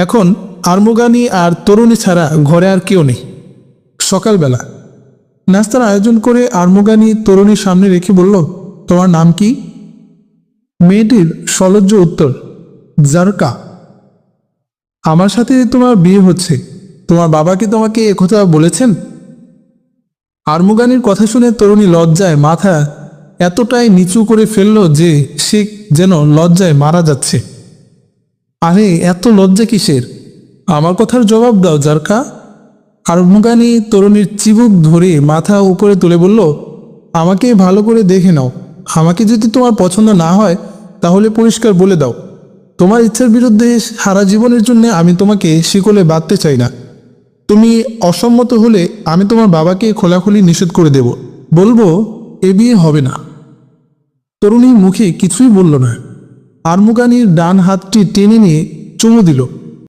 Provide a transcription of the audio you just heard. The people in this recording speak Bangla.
এখন আর্মগানি আর তরুণী ছাড়া ঘরে আর কেউ নেই। সকালবেলা। নাস্তার আয়োজন করে আর্মগানি তরুণীর সামনে রেখে বলল, তোমার নাম কি? মেয়েটির সলজ্জ উত্তর, জারকা। আমার সাথে তোমার বিয়ে হচ্ছে। তোমার বাবা কি তোমাকে একথা বলেছেন? আর্মুগানির কথা শুনে তরুণী লজ্জায় মাথা এতটাই নিচু করে ফেলল যে সে যেন লজ্জায় মারা যাচ্ছে। আরে, এত লজ্জা কিসের? আমার কথার জবাব দাও, জারকা। আর্মুগানি তরুণীর চিবুক ধরে মাথা উপরে তুলে বলল, আমাকে ভালো করে দেখে নাও। আমাকে যদি তোমার পছন্দ না হয়, তাহলে পরিষ্কার বলে দাও। তোমার ইচ্ছার বিরুদ্ধে সারা জীবনের জন্য আমি তোমাকে শিকলে বাঁধতে চাই না। তুমি অসম্মত হলে আমি তোমার বাবাকে খোলাখুলি নিষেধ করে দেব। বলব, এ বিয়ে হবে না। তরুণী মুখে কিছুই বলল না। আরমুগানির ডান হাতটি টেনে নিয়ে চুমু দিল।